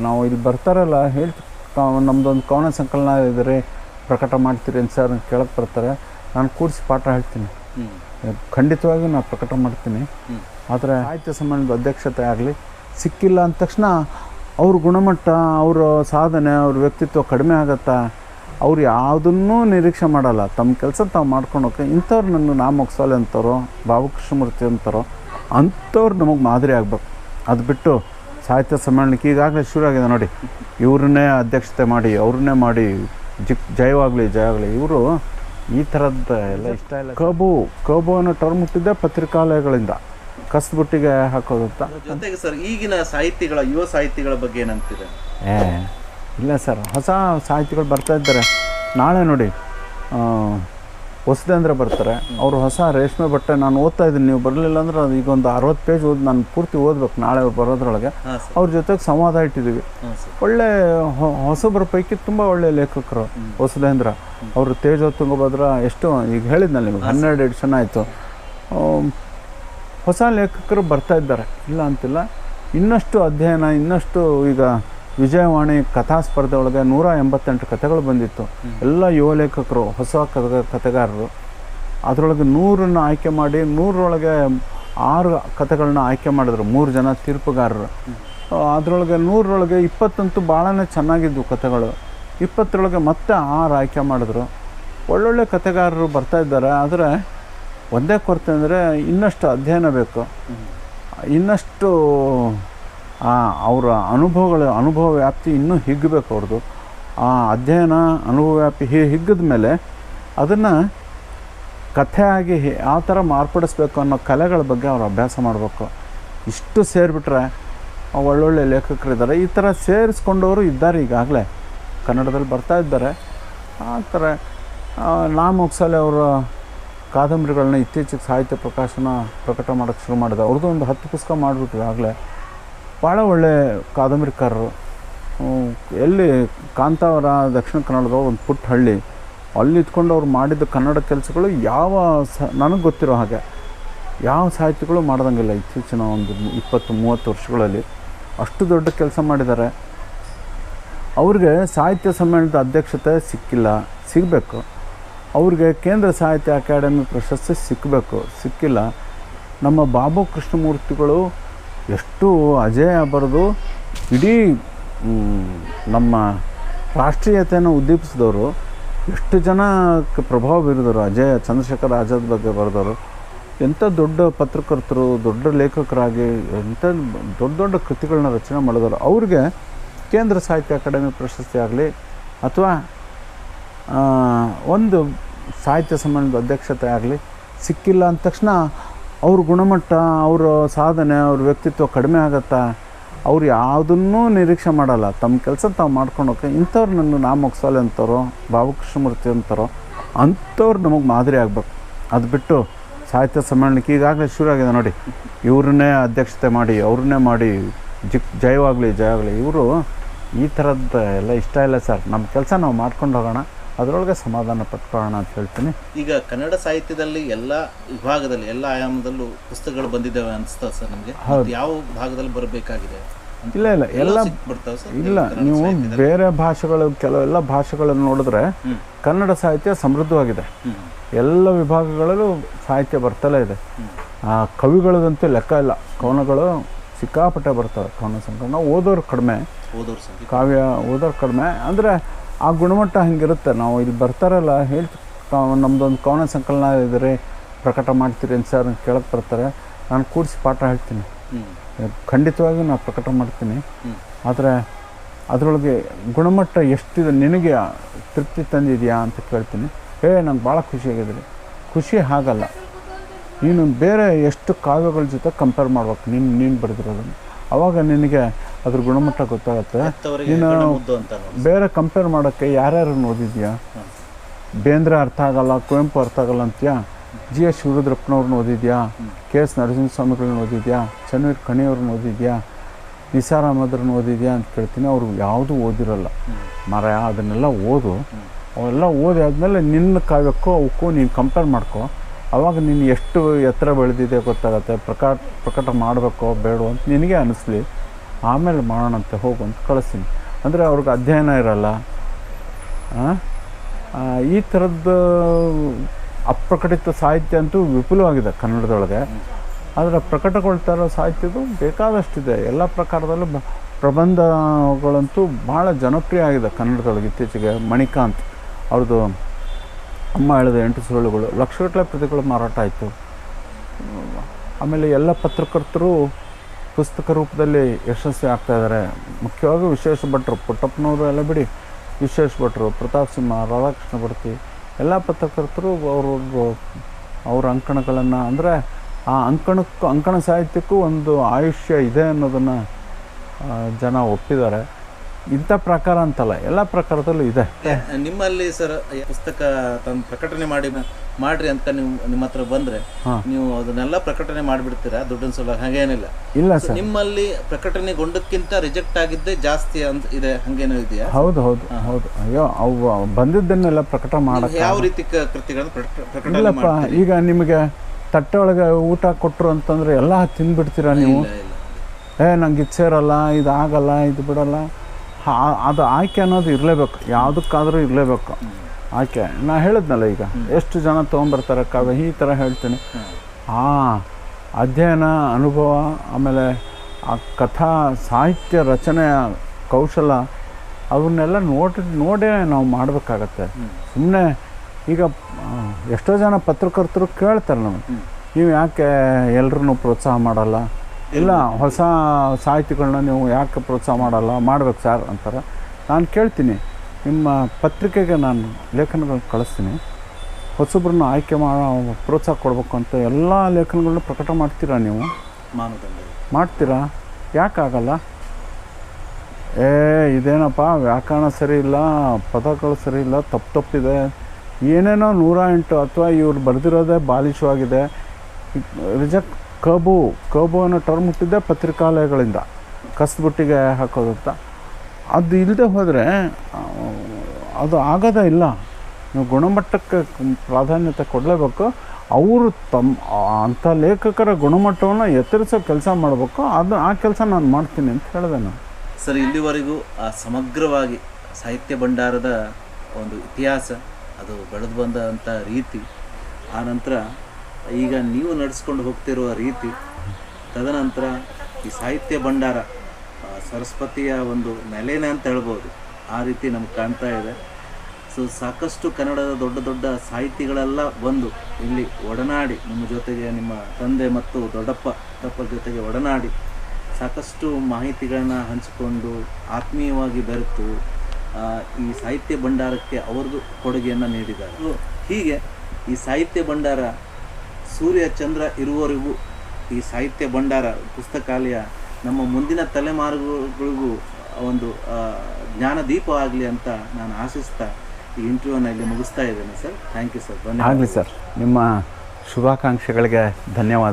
ನಾವು ಇಲ್ಲಿ ಬರ್ತಾರಲ್ಲ ಹೇಳಿ ನಮ್ಮದೊಂದು ಕವನ ಸಂಕಲನ ಇದ್ರೆ ಪ್ರಕಟ ಮಾಡ್ತೀರಿ ಅಂತ ಸರ್ ಕೇಳಕ್ಕೆ ಬರ್ತಾರೆ. ನಾನು ಕೂಡಿಸಿ ಪಾಠ ಹೇಳ್ತೀನಿ. ಖಂಡಿತವಾಗಿ ಖಂಡಿತವಾಗಿಯೂ ನಾನು ಪ್ರಕಟ ಮಾಡ್ತೀನಿ. ಆದರೆ ಸಾಹಿತ್ಯ ಸಮ್ಮೇಳನದ ಅಧ್ಯಕ್ಷತೆ ಆಗಲಿ ಸಿಕ್ಕಿಲ್ಲ ಅಂದ ತಕ್ಷಣ ಅವ್ರ ಗುಣಮಟ್ಟ ಅವರ ಸಾಧನೆ ಅವ್ರ ವ್ಯಕ್ತಿತ್ವ ಕಡಿಮೆ ಆಗತ್ತಾ ಅವ್ರು ಯಾವುದನ್ನೂ ನಿರೀಕ್ಷೆ ಮಾಡಲ್ಲ. ತಮ್ಮ ಕೆಲಸ ತಾವು ಮಾಡ್ಕೊಂಡು ಹೋಗಿ ಇಂಥವ್ರು ನನ್ನ ನಾ ಮೊಗ್ಸಾಲೆ ಅಂತಾರೋ ಭಾವಕೃಷ್ಣಮೂರ್ತಿ ಅಂತಾರೋ ಅಂಥವ್ರು ನಮಗೆ ಮಾದರಿ ಆಗ್ಬೇಕು. ಅದು ಬಿಟ್ಟು ಸಾಹಿತ್ಯ ಸಮ್ಮೇಳನಕ್ಕೆ ಈಗಾಗಲೇ ಶುರು ಆಗಿದೆ ನೋಡಿ. ಇವ್ರನ್ನೇ ಅಧ್ಯಕ್ಷತೆ ಮಾಡಿ ಅವ್ರನ್ನೇ ಮಾಡಿ ಜಿಕ್ ಜಯವಾಗಲಿ ಜಯ ಆಗಲಿ ಇವರು ಈ ಥರದ್ದು ಎಲ್ಲ ಇಷ್ಟ ಇಲ್ಲ ಕಬು ಕಬು ಅನ್ನೋ ಟರ್ಮ್ ಹುಟ್ಟಿದ್ದೆ ಪತ್ರಿಕಾಲಯಗಳಿಂದ. ಕಸ್ಬುಟ್ಟಿಗೆ ಹಾಕೋದು ಅಂತ. ಜೊತೆಗೆ ಸರ್ ಈಗಿನ ಸಾಹಿತಿಗಳ ಯುವ ಸಾಹಿತಿಗಳ ಬಗ್ಗೆ ಏನಂತಿದೆ ಏ ಇಲ್ಲ ಸರ್. ಹೊಸ ಸಾಹಿತಿಗಳು ಬರ್ತಾ ಇದ್ದಾರೆ. ನಾಳೆ ನೋಡಿ ಹೊಸದೇಂದ್ರ ಬರ್ತಾರೆ. ಅವರು ಹೊಸ ರೇಷ್ಮೆ ಬಟ್ಟೆ ನಾನು ಓದ್ತಾ ಇದ್ದೀನಿ. ನೀವು ಬರಲಿಲ್ಲ ಅಂದ್ರೆ ಅದು ಈಗ ಒಂದು ಅರವತ್ತು ಪೇಜ್ ಓದಿ ನಾನು ಪೂರ್ತಿ ಓದ್ಬೇಕು ನಾಳೆ ಅವ್ರು ಬರೋದ್ರೊಳಗೆ ಅವ್ರ ಜೊತೆಗೆ ಸಂವಾದ ಇಟ್ಟಿದ್ದೀವಿ ಒಳ್ಳೆ ಹೊ- ಹೊಸಬ್ರ ಪೈಕಿ ತುಂಬ ಒಳ್ಳೆ ಲೇಖಕರು ಹೊಸದೇಂದ್ರ ಅವರು ತೇಜೋ ತುಂಗಭದ್ರ ಎಷ್ಟು ಈಗ ಹೇಳಿದ್ನಲ್ಲ ನಿಮಗೆ ಹನ್ನೆರಡು ಎಡಿಷನ್ ಆಯಿತು. ಹೊಸ ಲೇಖಕರು ಬರ್ತಾ ಇದ್ದಾರೆ. ಇಲ್ಲ ಅಂತಿಲ್ಲ. ಇನ್ನಷ್ಟು ಅಧ್ಯಯನ ಇನ್ನಷ್ಟು ಈಗ ವಿಜಯವಾಣಿ ಕಥಾ ಸ್ಪರ್ಧೆ ಒಳಗೆ ನೂರ ಎಂಬತ್ತೆಂಟು ಕಥೆಗಳು ಬಂದಿತ್ತು. ಎಲ್ಲ ಯುವ ಲೇಖಕರು, ಹೊಸ ಕಥೆ, ಕಥೆಗಾರರು. ಅದರೊಳಗೆ ನೂರನ್ನು ಆಯ್ಕೆ ಮಾಡಿ ನೂರರೊಳಗೆ ಆರು ಕಥೆಗಳನ್ನ ಆಯ್ಕೆ ಮಾಡಿದ್ರು. ಮೂರು ಜನ ತೀರ್ಪುಗಾರರು. ಅದರೊಳಗೆ ನೂರರೊಳಗೆ ಇಪ್ಪತ್ತಂತೂ ಭಾಳನೇ ಚೆನ್ನಾಗಿದ್ವು ಕಥೆಗಳು. ಇಪ್ಪತ್ತರೊಳಗೆ ಮತ್ತೆ ಆರು ಆಯ್ಕೆ ಮಾಡಿದ್ರು. ಒಳ್ಳೊಳ್ಳೆ ಕಥೆಗಾರರು ಬರ್ತಾ ಇದ್ದಾರೆ. ಆದರೆ ಒಂದೇ ಕೊರತೆ ಅಂದರೆ ಇನ್ನಷ್ಟು ಅಧ್ಯಯನ ಬೇಕು. ಇನ್ನಷ್ಟು ಅವರ ಅನುಭವಗಳ ಅನುಭವ ವ್ಯಾಪ್ತಿ ಇನ್ನೂ ಹಿಗ್ಗಬೇಕು ಅವ್ರದ್ದು. ಆ ಅಧ್ಯಯನ, ಅನುಭವ ವ್ಯಾಪ್ತಿ ಹಿಗ್ಗಿದ ಮೇಲೆ ಅದನ್ನು ಕಥೆಯಾಗಿ ಯಾವ ಥರ ಮಾರ್ಪಡಿಸ್ಬೇಕು ಅನ್ನೋ ಕಲೆಗಳ ಬಗ್ಗೆ ಅವರು ಅಭ್ಯಾಸ ಮಾಡಬೇಕು. ಇಷ್ಟು ಸೇರಿಬಿಟ್ರೆ ಒಳ್ಳೊಳ್ಳೆ ಲೇಖಕರಿದ್ದಾರೆ ಈ ಥರ ಸೇರಿಸ್ಕೊಂಡವರು ಇದ್ದಾರೆ ಈಗಾಗಲೇ. ಕನ್ನಡದಲ್ಲಿ ಬರ್ತಾ ಇದ್ದಾರೆ. ಆ ಥರ ನಾಮ ನಾ ಮೊಗ್ಸಲೆ ಅವರ ಕಾದಂಬರಿಗಳನ್ನ ಇತ್ತೀಚೆಗೆ ಸಾಹಿತ್ಯ ಪ್ರಕಾಶನ ಪ್ರಕಟ ಮಾಡೋಕ್ಕೆ ಶುರು ಮಾಡಿದೆ. ಅವ್ರದ್ದು ಒಂದು ಹತ್ತು ಪುಸ್ತಕ ಮಾಡಿಬಿಟ್ವಿ ಆಗಲೇ ಭಾಳ ಒಳ್ಳೆ ಕಾದಂಬರಿಕಾರರು. ಎಲ್ಲಿ ಕಾಂತಾವರ, ದಕ್ಷಿಣ ಕನ್ನಡದ ಒಂದು ಪುಟ್ಟ ಹಳ್ಳಿ, ಅಲ್ಲಿ ಇದ್ಕೊಂಡು ಅವ್ರು ಮಾಡಿದ ಕನ್ನಡ ಕೆಲಸಗಳು ಯಾವ ಸ, ನನಗೆ ಗೊತ್ತಿರೋ ಹಾಗೆ ಯಾವ ಸಾಹಿತಿಗಳು ಮಾಡ್ದಂಗಿಲ್ಲ ಇತ್ತೀಚಿನ ಒಂದು ಇಪ್ಪತ್ತು, ಮೂವತ್ತು ವರ್ಷಗಳಲ್ಲಿ. ಅಷ್ಟು ದೊಡ್ಡ ಕೆಲಸ ಮಾಡಿದ್ದಾರೆ. ಅವ್ರಿಗೆ ಸಾಹಿತ್ಯ ಸಮ್ಮೇಳನದ ಅಧ್ಯಕ್ಷತೆ ಸಿಕ್ಕಿಲ್ಲ, ಸಿಗಬೇಕು. ಅವ್ರಿಗೆ ಕೇಂದ್ರ ಸಾಹಿತ್ಯ ಅಕಾಡೆಮಿ ಪ್ರಶಸ್ತಿ ಸಿಕ್ಕಬೇಕು ಸಿಕ್ಕಿಲ್ಲ. ನಮ್ಮ ಬಾಬು ಕೃಷ್ಣಮೂರ್ತಿಗಳು ಎಷ್ಟು ಅಜೇಯ ಬರೆದು ಇಡೀ ನಮ್ಮ ರಾಷ್ಟ್ರೀಯತೆಯನ್ನು ಉದ್ದೀಪಿಸಿದವರು, ಎಷ್ಟು ಜನ ಪ್ರಭಾವ ಬೀರಿದರು, ಅಜಯ ಚಂದ್ರಶೇಖರ್ ಆಜಾದ್ ಬಗ್ಗೆ ಬರೆದವರು, ಎಂಥ ದೊಡ್ಡ ಪತ್ರಕರ್ತರು, ದೊಡ್ಡ ಲೇಖಕರಾಗಿ, ಎಂಥ ದೊಡ್ಡ ದೊಡ್ಡ ಕೃತಿಗಳನ್ನ ರಚನೆ ಮಾಡಿದವರು, ಅವ್ರಿಗೆ ಕೇಂದ್ರ ಸಾಹಿತ್ಯ ಅಕಾಡೆಮಿ ಪ್ರಶಸ್ತಿ ಆಗಲಿ ಅಥವಾ ಒಂದು ಸಾಹಿತ್ಯ ಸಮ್ಮೇಳನದ ಅಧ್ಯಕ್ಷತೆ ಆಗಲಿ ಸಿಕ್ಕಿಲ್ಲ ಅಂದ ತಕ್ಷಣ ಅವ್ರ ಗುಣಮಟ್ಟ, ಅವರ ಸಾಧನೆ, ಅವ್ರ ವ್ಯಕ್ತಿತ್ವ ಕಡಿಮೆ ಆಗತ್ತಾ? ಅವ್ರು ಯಾವುದನ್ನೂ ನಿರೀಕ್ಷೆ ಮಾಡಲ್ಲ. ತಮ್ಮ ಕೆಲಸ ತಾವು ಮಾಡ್ಕೊಂಡು ಹೋಗಿ ಇಂಥವ್ರು ನನ್ನ ನಾ ಮೊಗ್ಸಾಲೆ ಅಂತಾರೋ ಭಾವಕೃಷ್ಣಮೂರ್ತಿ ಅಂತಾರೋ, ಅಂಥವ್ರು ನಮಗೆ ಮಾದರಿ ಆಗಬೇಕು. ಅದು ಬಿಟ್ಟು ಸಾಹಿತ್ಯ ಸಮ್ಮೇಳನಕ್ಕೆ ಈಗಾಗಲೇ ಶುರು ಆಗಿದೆ ನೋಡಿ. ಇವ್ರನ್ನೇ ಅಧ್ಯಕ್ಷತೆ ಮಾಡಿ, ಅವ್ರನ್ನೇ ಮಾಡಿ, ಜಿಕ್, ಜಯವಾಗಲಿ ಜಯವಾಗಲಿ, ಇವರು ಈ ಥರದ್ದು ಎಲ್ಲ ಇಷ್ಟ ಇಲ್ಲ ಸರ್. ನಮ್ಮ ಕೆಲಸ ನಾವು ಮಾಡ್ಕೊಂಡು ಹೋಗೋಣ. ಅದರೊಳಗೆ ಸಮಾಧಾನ ಪಟ್ಕೊಳ್ಳೋಣ ಅಂತ ಹೇಳ್ತೀನಿ. ಈಗ ಕನ್ನಡ ಸಾಹಿತ್ಯದಲ್ಲಿ ಎಲ್ಲ ವಿಭಾಗದಲ್ಲಿ ಎಲ್ಲ ಆಯಾಮದಲ್ಲೂ ಪುಸ್ತಕಗಳು ಬಂದಿದ್ದಾವೆ ಅನಿಸ್ತದೆ ಸರ್ ನಮಗೆ? ಯಾವ ಭಾಗದಲ್ಲಿ ಬರಬೇಕಾಗಿದೆ? ಇಲ್ಲ ಇಲ್ಲ. ಎಲ್ಲ ಇಲ್ಲ ನೀವು ಬೇರೆ ಭಾಷೆಗಳು ಕೆಲವೆಲ್ಲ ಭಾಷೆಗಳನ್ನು ನೋಡಿದ್ರೆ ಕನ್ನಡ ಸಾಹಿತ್ಯ ಸಮೃದ್ಧವಾಗಿದೆ. ಎಲ್ಲ ವಿಭಾಗಗಳಲ್ಲೂ ಸಾಹಿತ್ಯ ಬರ್ತಲೇ ಇದೆ. ಆ ಕವಿಗಳದಂತೂ ಲೆಕ್ಕ ಇಲ್ಲ. ಕವನಗಳು ಸಿಕ್ಕಾಪಟ್ಟೆ ಬರ್ತವೆ. ಕವನ ಸಂಕಲನ ಓದೋರು ಕಡಿಮೆ. ಓದೋರ್ ಕಾವ್ಯ ಓದೋರು ಕಡಿಮೆ. ಅಂದರೆ ಆ ಗುಣಮಟ್ಟ ಹಂಗಿರುತ್ತೆ. ನಾವು ಇಲ್ಲಿ ಬರ್ತಾರಲ್ಲ ಹೇಳಿ ನಮ್ಮದೊಂದು ಕವನ ಸಂಕಲನ ಇದ್ರೆ ಪ್ರಕಟ ಮಾಡ್ತೀರಿ ಅಂತ ಸರ್ ಕೇಳಕ್ಕೆ ಬರ್ತಾರೆ. ನಾನು ಕೂಡಿಸಿ ಪಾಠ ಹೇಳ್ತೀನಿ. ಖಂಡಿತವಾಗಿಯೂ ನಾನು ಪ್ರಕಟ ಮಾಡ್ತೀನಿ. ಆದರೆ ಅದರೊಳಗೆ ಗುಣಮಟ್ಟ ಎಷ್ಟಿದೆ ನಿನಗೆ ತೃಪ್ತಿ ತಂದಿದೆಯಾ ಅಂತ ಕೇಳ್ತೀನಿ. ಏ ನಂಗೆ ಭಾಳ ಖುಷಿಯಾಗಿದೆ ಖುಷಿ ಹಾಗಲ್ಲ. ನೀನು ಬೇರೆ ಎಷ್ಟು ಕಾವ್ಯಗಳ ಜೊತೆ ಕಂಪೇರ್ ಮಾಡ್ಬೇಕು ನೀನು ನೀನು ಬರೆದಿರೋದನ್ನು. ಆವಾಗ ನಿನಗೆ ಅದ್ರ ಗುಣಮಟ್ಟ ಗೊತ್ತಾಗುತ್ತೆ. ನೀನು. ಬೇರೆ ಕಂಪೇರ್ ಮಾಡೋಕ್ಕೆ ಯಾರ್ಯಾರು ಓದಿದ್ಯಾ. ಬೇಂದ್ರೆ ಅರ್ಥ ಆಗಲ್ಲ ಕುವೆಂಪು ಅರ್ಥ ಆಗಲ್ಲ ಅಂತ್ಯಾ? ಜಿ ಎಸ್ ಶಿವರುದ್ರಪ್ಪನವ್ರನ್ನ ಓದಿದ್ಯಾ ಕೆ ಎಸ್ ನರಸಿಂಹಸ್ವಾಮಿಗಳನ್ನ ಓದಿದ್ಯಾ ಚನ್ನವೀರ್ ಕಣಿಯವ್ರನ್ನ ಓದಿದ್ಯಾ ನಿಸಾರಾಮದ್ರನ್ನ ಓದಿದ್ಯಾ ಅಂತ ಕೇಳ್ತೀನಿ ಅವರು ಯಾವುದೂ ಓದಿರಲ್ಲ. ಮರ ಅದನ್ನೆಲ್ಲ ಓದು. ಅವೆಲ್ಲ ಓದಿ ಆದಮೇಲೆ ನಿನ್ನ ಕಾವ್ಯಕ್ಕೂ ಅವಕ್ಕೂ ನೀನು ಕಂಪೇರ್ ಮಾಡ್ಕೊ. ಅವಾಗ ನೀನು ಎಷ್ಟು ಎತ್ತರ ಬೆಳೆದಿದೆ ಗೊತ್ತಾಗತ್ತೆ ಪ್ರಕಟ ಪ್ರಕಟ ಮಾಡಬೇಕೋ ಬೇಡೋ ಅಂತ ನಿನಗೆ ಅನಿಸ್ಲಿ. ಆಮೇಲೆ ಮಾಡೋಣಂತೆ ಹೋಗು ಅಂತ ಕಳಿಸ್ತೀನಿ. ಅಂದರೆ ಅವ್ರಿಗೆ ಅಧ್ಯಯನ ಇರಲ್ಲ. ಈ ಥರದ್ದು ಅಪ್ರಕಟಿತ ಸಾಹಿತ್ಯ ಅಂತೂ ವಿಪುಲವಾಗಿದೆ ಕನ್ನಡದೊಳಗೆ. ಆದರೆ ಪ್ರಕಟಗೊಳ್ತಾ ಇರೋ ಸಾಹಿತ್ಯದು ಬೇಕಾದಷ್ಟಿದೆ. ಎಲ್ಲ ಪ್ರಕಾರದಲ್ಲೂ ಪ್ರಬಂಧಗಳಂತೂ ಭಾಳ ಜನಪ್ರಿಯ ಆಗಿದೆ ಕನ್ನಡದೊಳಗೆ ಇತ್ತೀಚೆಗೆ. ಮಣಿಕಾಂತ್ ಅವ್ರದ್ದು ಅಮ್ಮ ಹೇಳಿದ ಎಂಟು ಸುರುಳುಗಳು. ಲಕ್ಷಗಟ್ಟಲೆ ಪ್ರತಿಗಳು ಮಾರಾಟ ಆಯಿತು. ಆಮೇಲೆ ಎಲ್ಲ ಪತ್ರಕರ್ತರು ಪುಸ್ತಕ ರೂಪದಲ್ಲಿ ಯಶಸ್ವಿ ಆಗ್ತಾ ಇದ್ದಾರೆ ಮುಖ್ಯವಾಗಿ ವಿಶೇಷ ಭಟ್ರು, ಪುಟ್ಟಪ್ಪನವರು ಎಲ್ಲ ಬಿಡಿ, ವಿಶೇಷ ಭಟ್ರು, ಪ್ರತಾಪ್ ಸಿಂಹ, ರಾಧಾಕೃಷ್ಣ ಭಟ್ಟಿ, ಎಲ್ಲ ಪತ್ರಕರ್ತರು ಅವ್ರವ್ರ ಅವರ ಅಂಕಣಗಳನ್ನು, ಅಂದರೆ ಆ ಅಂಕಣಕ್ಕೂ, ಅಂಕಣ ಸಾಹಿತ್ಯಕ್ಕೂ ಒಂದು ಆಯುಷ್ಯ ಇದೆ ಅನ್ನೋದನ್ನು ಜನ ಒಪ್ಪಿದ್ದಾರೆ. ಇಂಥ ಪ್ರಕಾರ ಅಂತಲ್ಲ ಎಲ್ಲ ಪ್ರಕಾರದಲ್ಲೂ ಇದೆ. ನಿಮ್ಮಲ್ಲಿ ಸರ್ ಪುಸ್ತಕ ತಂದು ಪ್ರಕಟಣೆ ಮಾಡಿ ಮಾಡ್ರಿ ಅಂತ ನೀವು ನಿಮ್ಮ ಹತ್ರ ಬಂದ್ರೆ ನೀವು ಅದನ್ನೆಲ್ಲ ಪ್ರಕಟಣೆ ಮಾಡಿಬಿಡ್ತೀರಾ? ದುಡ್ಡಿನ ಸಲ ಹಾಗೇನಿಲ್ಲ. ಇಲ್ಲ ಸರ್. ನಿಮ್ಮಲ್ಲಿ ಪ್ರಕಟಣೆಗೊಂಡಕ್ಕಿಂತ ರಿಜೆಕ್ಟ್ ಆಗಿದ್ದೇ ಜಾಸ್ತಿ ಅಂತ ಇದೆ ಹಂಗೇನೋ ಇದೆಯಾ? ಹೌದು ಹೌದು ಹೌದು. ಅಯ್ಯೋ ಅವು ಬಂದಿದ್ದನ್ನೆಲ್ಲ ಪ್ರಕಟ ಮಾಡಕ್ಕೆ ಯಾವ ರೀತಿ ಕೃತಿಗಳನ್ನು ಇಲ್ಲಪ್ಪ ಈಗ ನಿಮಗೆ ತಟ್ಟೆ ಒಳಗೆ ಊಟ ಕೊಟ್ಟರು ಅಂತಂದ್ರೆ ಎಲ್ಲ ತಿಂದ್ಬಿಡ್ತೀರಾ ನೀವು. ಏ ನಂಗೆ ಇದು ಸೇರಲ್ಲ ಇದು ಆಗಲ್ಲ ಇದು ಬಿಡಲ್ಲ. ಅದು ಆಯ್ಕೆ ಅನ್ನೋದು ಇರಲೇಬೇಕು. ಯಾವುದಕ್ಕಾದರೂ ಇರಲೇಬೇಕು. ಆಯ್ಕೆ. ನಾ ಹೇಳಿದ್ನಲ್ಲ ಈಗ. ಎಷ್ಟು ಜನ ತೊಗೊಂಬರ್ತಾರೆ ಕಾವ್ಯ? ಈ ಥರ ಹೇಳ್ತೀನಿ. ಆ ಅಧ್ಯಯನ ಅನುಭವ ಆಮೇಲೆ ಆ ಕಥಾ ಸಾಹಿತ್ಯ ರಚನೆಯ ಕೌಶಲ ಅವನ್ನೆಲ್ಲ ನೋಡಿ ನೋಡೇ ನಾವು ಮಾಡಬೇಕಾಗತ್ತೆ. ಸುಮ್ಮನೆ ಈಗ ಎಷ್ಟೋ ಜನ ಪತ್ರಕರ್ತರು ಕೇಳ್ತಾರೆ ನಮಗೆ. ನೀವು ಯಾಕೆ ಎಲ್ಲರೂ ಪ್ರೋತ್ಸಾಹ ಮಾಡಲ್ಲ? ಇಲ್ಲ, ಹೊಸ ಸಾಹಿತಿಗಳನ್ನ ನೀವು ಯಾಕೆ ಪ್ರೋತ್ಸಾಹ ಮಾಡಲ್ಲ? ಮಾಡ್ಬೇಕು ಸರ್ ಅಂತಾರೆ. ನಾನು ಕೇಳ್ತೀನಿ, ನಿಮ್ಮ ಪತ್ರಿಕೆಗೆ ನಾನು ಲೇಖನಗಳನ್ನ ಕಳಿಸ್ತೀನಿ. ಹೊಸಬ್ರನ್ನ ಆಯ್ಕೆ ಮಾಡೋ, ಪ್ರೋತ್ಸಾಹ ಕೊಡಬೇಕು ಅಂತ ಎಲ್ಲ ಲೇಖನಗಳನ್ನ ಪ್ರಕಟ ಮಾಡ್ತೀರಾ ನೀವು? ಮಾಡ್ತೀರಾ? ಯಾಕಾಗಲ್ಲ ಏ, ಇದೇನಪ್ಪ, ವ್ಯಾಕರಣ ಸರಿ ಇಲ್ಲ, ಪದಗಳು ಸರಿ ಇಲ್ಲ, ತಪ್ಪು ತಪ್ಪಿದೆ. ಏನೇನೋ ನೂರ ಎಂಟು ಅಥವಾ ಇವ್ರು ಬರೆದಿರೋದೇ ಬಾಲಿಶವಾಗಿದೆ ರಿಜೆಕ್ಟ್ ಕಬು ಕಬು ಅನ್ನೋ ಟರ್ಮ್ ಹುಟ್ಟಿದ್ದೆ ಪತ್ರಿಕಾಲಯಗಳಿಂದ. ಕಸ್ಬುಟ್ಟಿಗೆ ಹಾಕೋದಂತ ಅದು ಇಲ್ಲದೆ ಹೋದರೆ ಅದು ಆಗೋದೇ ಇಲ್ಲ. ನೀವು ಗುಣಮಟ್ಟಕ್ಕೆ ಪ್ರಾಧಾನ್ಯತೆ ಕೊಡಲೇಬೇಕು. ಅವರು ತಮ್ಮ ಅಂಥ ಲೇಖಕರ ಗುಣಮಟ್ಟವನ್ನು ಎತ್ತರಿಸೋ ಕೆಲಸ ಮಾಡಬೇಕು. ಅದು ಆ ಕೆಲಸ ನಾನು ಮಾಡ್ತೀನಿ ಅಂತ ಹೇಳಿದೆ ನಾನು. ಸರ್, ಇಲ್ಲಿವರೆಗೂ ಆ ಸಮಗ್ರವಾಗಿ ಸಾಹಿತ್ಯ ಭಂಡಾರದ ಒಂದು ಇತಿಹಾಸ, ಅದು ಬೆಳೆದು ಬಂದಂಥ ರೀತಿ, ಆ ನಂತರ ಈಗ ನೀವು ನಡೆಸ್ಕೊಂಡು ಹೋಗ್ತಿರುವ ರೀತಿ ತದನಂತರ ಈ ಸಾಹಿತ್ಯ ಭಂಡಾರ ಸರಸ್ವತಿಯ ಒಂದು ನೆಲೆನೇ ಅಂತ ಹೇಳ್ಬೋದು. ಆ ರೀತಿ ನಮ್ಗೆ ಕಾಣ್ತಾ ಇದೆ. ಸೊ ಸಾಕಷ್ಟು ಕನ್ನಡದ ದೊಡ್ಡ ದೊಡ್ಡ ಸಾಹಿತಿಗಳೆಲ್ಲ ಬಂದು ಇಲ್ಲಿ ಒಡನಾಡಿ, ನಿಮ್ಮ ಜೊತೆಗೆ ನಿಮ್ಮ ತಂದೆ ಮತ್ತು ದೊಡ್ಡಪ್ಪ ತಪ್ಪ ಜೊತೆಗೆ ಒಡನಾಡಿ ಸಾಕಷ್ಟು ಮಾಹಿತಿಗಳನ್ನು ಹಂಚಿಕೊಂಡು ಆತ್ಮೀಯವಾಗಿ ಬೆರೆತು ಈ ಸಾಹಿತ್ಯ ಭಂಡಾರಕ್ಕೆ ಅವ್ರದ್ದು ಕೊಡುಗೆಯನ್ನು ನೀಡಿದ್ದಾರೆ. ಹೀಗೆ ಈ ಸಾಹಿತ್ಯ ಭಂಡಾರ ಸೂರ್ಯ ಚಂದ್ರ ಇರುವವರೆಗೂ ಈ ಸಾಹಿತ್ಯ ಭಂಡಾರ, ಪುಸ್ತಕಾಲಯ ನಮ್ಮ ಮುಂದಿನ ತಲೆಮಾರುಗಳಿಗೂ ಒಂದು ಜ್ಞಾನದೀಪ ಜ್ಞಾನ ದೀಪ ಆಗಲಿ ಅಂತ ನಾನು ಆಶಿಸ್ತಾ ಈ ಇಂಟರ್ವ್ಯೂನ ಇಲ್ಲಿ ಮುಗಿಸ್ತಾ ಇದ್ದೇನೆ ಸರ್. ಥ್ಯಾಂಕ್ ಯು ಸರ್ ಆಗಲಿ ಸರ್. ನಿಮ್ಮ ಶುಭಾಕಾಂಕ್ಷೆಗಳಿಗೆ ಧನ್ಯವಾದ